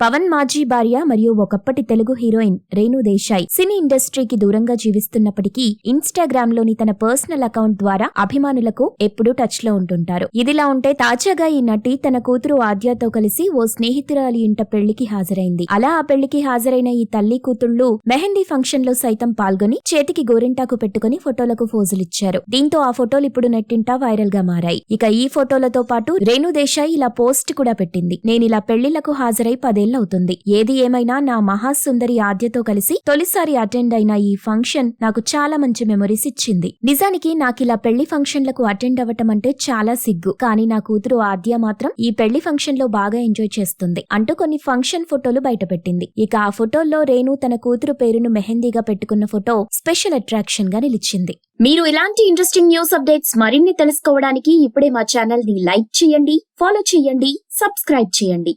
పవన్ మాజీ భార్య మరియు ఒకప్పటి తెలుగు హీరోయిన్ రేణు దేశాయ్ సినీ ఇండస్ట్రీకి దూరంగా జీవిస్తున్నప్పటికీ ఇన్స్టాగ్రామ్లోని తన పర్సనల్ అకౌంట్ ద్వారా అభిమానులకు ఎప్పుడూ టచ్లో ఉంటుంటారు. ఇదిలా ఉంటే తాజాగా ఈ నటి తన కూతురు ఆద్యతో కలిసి ఓ స్నేహితురాలి ఇంట పెళ్ళికి హాజరైంది. అలా ఆ పెళ్ళికి హాజరైన ఈ తల్లి కూతుళ్ళు మెహందీ ఫంక్షన్లో సైతం పాల్గొని చేతికి గోరింటాకు పెట్టుకుని ఫోటోలకు ఫోజులిచ్చారు. దీంతో ఆ ఫోటోలు ఇప్పుడు నెట్టింటా వైరల్గా మారాయి. ఇక ఈ ఫోటోలతో పాటు రేణు దేశాయ్ ఇలా పోస్ట్ కూడా పెట్టింది. నేనిలా పెళ్ళిళ్ళకు హాజరై పదే పదేళ్ళవుతుంది ఏది ఏమైనా నా మహాసుందరి ఆద్యతో కలిసి తొలిసారి అటెండ్ అయిన ఈ ఫంక్షన్ నాకు చాలా మంచి మెమరీస్ ఇచ్చింది. నిజానికి నాకు ఇలా పెళ్ళి ఫంక్షన్లకు అటెండ్ అవ్వటం అంటే చాలా సిగ్గు. కానీ నా కూతురు ఆద్య మాత్రం ఈ పెళ్ళి ఫంక్షన్లో బాగా ఎంజాయ్ చేస్తుంది. అంటూ కొన్ని ఫంక్షన్ ఫోటోలు బయటపెట్టింది. ఇక ఆ ఫోటోల్లో రేణు తన కూతురు పేరును మెహందీగా పెట్టుకున్న ఫోటో స్పెషల్ అట్రాక్షన్గా నిలిచింది. మీరు ఇలాంటి ఇంట్రెస్టింగ్ న్యూస్ అప్డేట్స్ మరిన్ని తెలుసుకోవడానికి ఇప్పుడే మా ఛానల్ని లైక్ చేయండి ఫాలో చేయండి సబ్స్క్రైబ్ చేయండి.